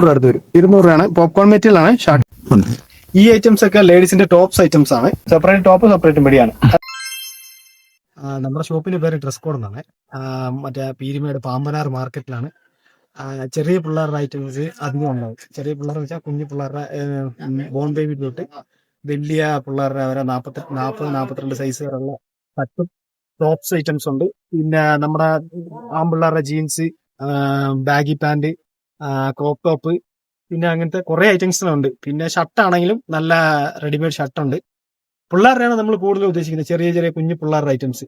ഇരുന്നൂറ് രൂപ അടുത്ത് വരും. ഇരുന്നൂറ് രൂപയാണ്. പോപ്കോൺ മെറ്റീരിയൽ ആണ് ഷർട്ട് ഈ ഐറ്റംസ് ഒക്കെ ലേഡീസിന്റെ ടോപ്സ് ഐറ്റംസ് ആണ്. സെപ്പറേറ്റ് ടോപ്പ് സെപ്പറേറ്റ് മെഡിയാണ് നമ്മുടെ ഷോപ്പിന്റെ പേര് ഡ്രസ് കോഡ് എന്നാണ്. മറ്റേ പീരിമേട് പാമ്പനാർ മാർക്കറ്റിലാണ്. ചെറിയ പിള്ളേരുടെ ഐറ്റംസ് അധികം ഉണ്ടാവും ചെറിയ പിള്ളേർ വെച്ചാൽ കുഞ്ഞു പിള്ളേരുടെ ബോൺ ബേബി തൊട്ട് വലിയ പിള്ളേരുടെ വരെ നാൽപ്പത്തി നാൽപ്പത് നാൽപ്പത്തിരണ്ട് സൈസ് വരെയുള്ള പറ്റും ടോപ്സ് ഐറ്റംസ് ഉണ്ട്. പിന്നെ നമ്മുടെ ആൺപിള്ളേരുടെ jeans baggy pant crop top പിന്നെ അങ്ങനത്തെ കുറെ ഐറ്റംസ് ഉണ്ട് പിന്നെ ഷർട്ട് ആണെങ്കിലും നല്ല റെഡിമെയ്ഡ് ഷർട്ട് ഉണ്ട് പിള്ളേരുടെയാണ് നമ്മൾ കൂടുതൽ ഉദ്ദേശിക്കുന്നത്. ചെറിയ ചെറിയ കുഞ്ഞു പിള്ളേരുടെ ഐറ്റംസ്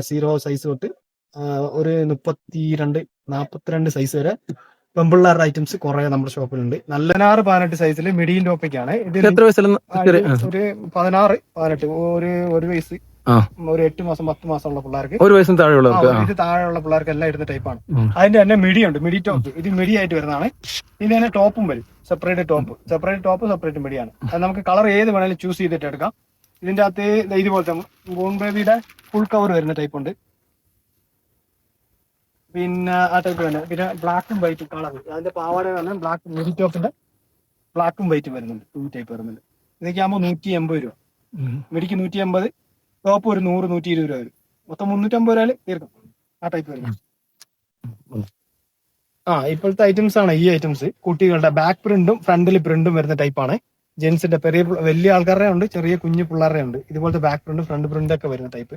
സീറോ സൈസ് തൊട്ട് ഒരു മുപ്പത്തി രണ്ട് നാൽപ്പത്തിരണ്ട് സൈസ് വരെ പെമ്പിള്ളേരുടെ ഐറ്റംസ് കുറെ നമ്മുടെ ഷോപ്പിലുണ്ട് നല്ലനാറ് പതിനെട്ട് സൈസിൽ മിഡിയും ടോപ്പിക്കാണ് ഇത് ഒരു പതിനാറ് പതിനെട്ട് ഒരു ഒരു വയസ്സ്. ഒരു എട്ട് മാസം പത്ത് മാസമുള്ള പിള്ളേർക്ക്. ഒരു വയസ്സിന് താഴെയുള്ള താഴെയുള്ളവർക്ക് ഇത് താഴെയുള്ള പിള്ളേർക്ക് എല്ലാം ഇടുന്ന ടൈപ്പാണ്. അതിന്റെ തന്നെ മിഡി ഉണ്ട് മിഡി ടോപ്പ് ഇത് മിഡി ആയിട്ട് വരുന്നതാണ്. ഇതിന് തന്നെ ടോപ്പും വരും. Separate top separate top separate മിഡിയാണ് അത് നമുക്ക് കളർ ഏത് വേണേലും ചൂസ് ചെയ്തിട്ട് എടുക്കാം. ഇതിന്റെ അകത്ത് ഇതുപോലത്തെ ബോൺ ബേബിയുടെ ഫുൾ കവർ വരുന്ന ടൈപ്പ് ഉണ്ട്. പിന്നെ ആ ടൈപ്പ് തന്നെ. പിന്നെ ബ്ലാക്കും വൈറ്റും കളർ അതിന്റെ പാവാട ബ്ലാക്ക് മിഡി ടോപ്പിന്റെ ബ്ലാക്കും വൈറ്റും വരുന്നുണ്ട് ഈ ടൈപ്പ് വരുന്നുണ്ട്. ഇതൊക്കെ ആകുമ്പോൾ നൂറ്റി എൺപത് രൂപ. മിടിക്ക് നൂറ്റി എൺപത് ടോപ്പ് ഒരു നൂറ് നൂറ്റി ഇരുപത് രൂപ വരും. മൊത്തം മുന്നൂറ്റമ്പത് രൂപയിൽ തീർക്കും. ആ ടൈപ്പ് വരും ആ ഇപ്പോഴത്തെ ഐറ്റംസ് ആണ് ഈ ഐറ്റംസ് കുട്ടികളുടെ ബാക്ക് പ്രിന്റും ഫ്രണ്ടിൽ പ്രിന്റും വരുന്ന ടൈപ്പാണ് ജെൻസിന്റെ പെരിയ വലിയ ആൾക്കാരുടെ ഉണ്ട് ചെറിയ കുഞ്ഞു പിള്ളേരുടെ ഉണ്ട്. ഇതുപോലത്തെ ബാക്ക് പ്രിന്റും ഫ്രണ്ട് പ്രിന്റും ഒക്കെ വരുന്ന ടൈപ്പ്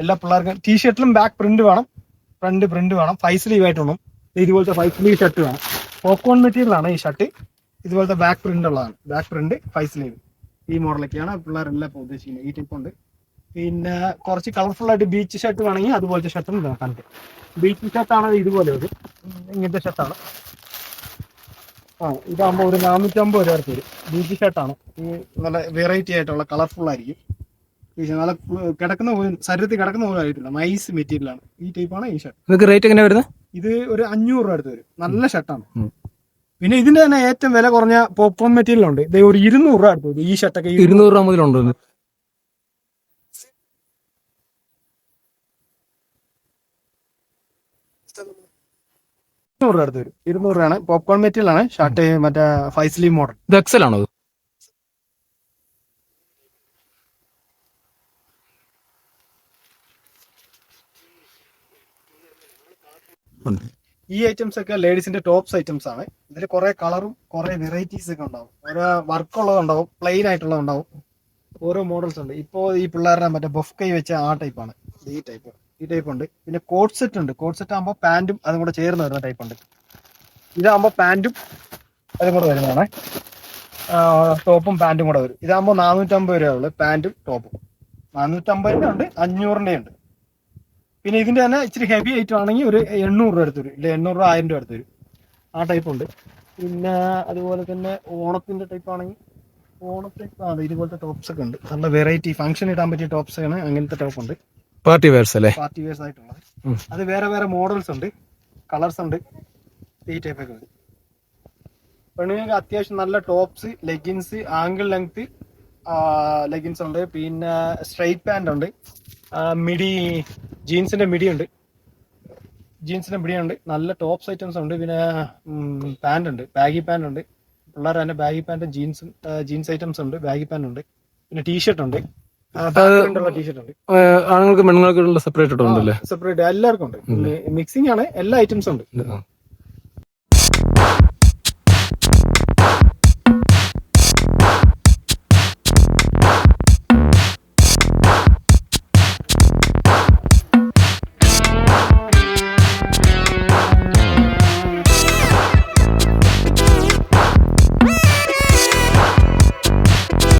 എല്ലാ പിള്ളേർക്കും ടീഷർട്ടിലും ബാക്ക് പ്രിന്റ് വേണം ഫ്രണ്ട് പ്രിന്റ് വേണം ഫൈവ് സ്ലീവ് ആയിട്ട് വേണം ഇതുപോലത്തെ ഫൈവ് സ്ലീവ് ഷർട്ട് വേണം. പോപ്കോൺ മെറ്റീരിയൽ ആണ് ഈ ഷർട്ട് ഇതുപോലത്തെ ബാക്ക് പ്രിന്റ് ഉള്ളതാണ്. ബാക്ക് പ്രിന്റ് ഫൈവ് സ്ലീവ് ഈ മോഡലൊക്കെയാണ് പിള്ളേരെല്ലാം ഇപ്പോൾ ഉദ്ദേശിക്കുന്നത്. ഈ ടൈപ്പ് ഉണ്ട്. പിന്നെ കുറച്ച് കളർഫുൾ ആയിട്ട് ബീച്ച് ഷർട്ട് വേണമെങ്കിൽ അതുപോലത്തെ ഷർട്ടും കണ്ടു ബീച്ച് ഷർട്ട് ഷർട്ടാണ് ഇതുപോലെ ഒരു ഇങ്ങനത്തെ ഷർട്ടാണ് ആ ഇതാകുമ്പോൾ ഒരു നാനൂറ്റമ്പത് രൂപ വരും ബീച്ച് ഷർട്ടാണ് ഈ നല്ല വെറൈറ്റി ആയിട്ടുള്ള കളർഫുൾ ആയിരിക്കും. നല്ല കിടക്കുന്ന പോലും ശരീരത്തിൽ കിടക്കുന്ന പോലും ആയിട്ടില്ല. നൈസ് മെറ്റീരിയൽ ആണ്. ഈ ടൈപ്പാണ് ഈ ഷർട്ട് നിങ്ങൾക്ക് റേറ്റ് എങ്ങനെ വരുന്നത്? ഇത് ഒരു അഞ്ഞൂറ് രൂപ അടുത്ത് വരും. നല്ല ഷർട്ടാണ് പിന്നെ ഇതിന്റെ തന്നെ ഏറ്റവും വില കുറഞ്ഞ പോപ്കോൺ മെറ്റീരിയൽ ഉണ്ട്. ഇത് ഒരു ഇരുന്നൂറ് രൂപ അടുത്ത് വരും. ഈ ഷർട്ടൊക്കെ ഇരുന്നൂറ് രൂപ മുതലുണ്ടോ ഇരുന്നൂറ് രൂപ അടുത്ത് വരും. ഇരുന്നൂറ് രൂപയാണ്. പോപ്കോൺ മെറ്റീരിയൽ ആണ്. ഷർട്ട് മറ്റേ ഫൈസ്ലി മോഡൽ ഇത് എക്സൽ ആണോ? ഈ ഐറ്റംസ് ഒക്കെ ലേഡീസിന്റെ ടോപ്സ് ഐറ്റംസ് ആണ്. ഇതിൽ കുറെ കളറും കുറെ വെറൈറ്റീസ് ഒക്കെ ഉണ്ടാവും. ഓരോ വർക്ക് ഉള്ളതുണ്ടാവും പ്ലെയിൻ ആയിട്ടുള്ളതുണ്ടാവും ഓരോ മോഡൽസ് ഉണ്ട്. ഇപ്പോ ഈ പിള്ളേരുടെ മറ്റേ ബൊഫ് കൈ വെച്ച ആ ടൈപ്പാണ് ആണ്. ഈ ടൈപ്പ് ഈ ടൈപ്പ് ഉണ്ട്. പിന്നെ കോട്ട് സെറ്റ് ഉണ്ട്. കോട്ട് സെറ്റ് ആകുമ്പോൾ പാന്റും അതും കൂടെ ചേർന്ന് വരുന്ന ടൈപ്പ് ഉണ്ട്. ഇതാകുമ്പോൾ പാന്റും അതും കൂടെ വരുന്നതാണ്. ടോപ്പും പാന്റും കൂടെ വരും. ഇതാകുമ്പോൾ നാനൂറ്റമ്പത് രൂപ ഉള്ളൂ പാന്റും ടോപ്പും നാനൂറ്റമ്പതിന്റെ ഉണ്ട് അഞ്ഞൂറിന്റെ ഉണ്ട്. പിന്നെ ഇതിന്റെ തന്നെ ഇച്ചിരി ഹെവി ഐറ്റം ആണെങ്കിൽ ഒരു എണ്ണൂറ് രൂപ അടുത്ത് വരും. ഇല്ല എണ്ണൂറ് രൂപ ആയിരം രൂപ അടുത്ത് വരും. ആ ടൈപ്പ് ഉണ്ട്. പിന്നെ അതുപോലെ തന്നെ ഓണത്തിന്റെ ടൈപ്പ് ആണെങ്കിൽ ഓണത്തെ ആ അതെ, ഇതുപോലത്തെ ടോപ്സ് ഒക്കെ ഉണ്ട്. നല്ല വെറൈറ്റി ഫംഗ്ഷൻ ഇടാൻ പറ്റിയ ടോപ്സ് ആണ് അങ്ങനത്തെ ടോപ്പ് ഉണ്ട്. പാർട്ടി വെയർസ് അല്ലേ? പാർട്ടി വെയർസ് ആയിട്ടുള്ളത്. അത് വേറെ വേറെ മോഡൽസ് ഉണ്ട്. കളേഴ്സ് ഉണ്ട്. ഈ ടൈപ്പ് ഒക്കെ ഉണ്ട്. പെണ്ണുങ്ങൾക്ക് അത്യാവശ്യം നല്ല tops leggings ankle length leggings ഉണ്ട്. പിന്നെ സ്ട്രൈറ്റ് പാന്റ് ഉണ്ട്. മിഡി ജീൻസിന്റെ മിഡി ഉണ്ട്. ജീൻസിന്റെ മിഡി ഉണ്ട്. നല്ല ടോപ്സ് ഐറ്റംസ് ഉണ്ട്. പിന്നെ പാന്റ് ഉണ്ട്. ബാഗി പാന്റ് ഉണ്ട്. പിള്ളേർ തന്നെ ബാഗി പാന്റും ജീൻസും ജീൻസ് ഐറ്റംസ് ഉണ്ട്. ബാഗി പാന്റ് ഉണ്ട്. പിന്നെ ടീഷർട്ട് ഉണ്ട്. ആണുങ്ങൾക്ക് പെണ്ണുങ്ങൾക്കുള്ള സെപ്പറേറ്റ് ഉണ്ടല്ലേ? സെപ്പറേറ്റ് എല്ലാവർക്കും ഉണ്ട്. മിക്സിംഗ് ആണ്. എല്ലാ ഐറ്റംസും ഉണ്ട്.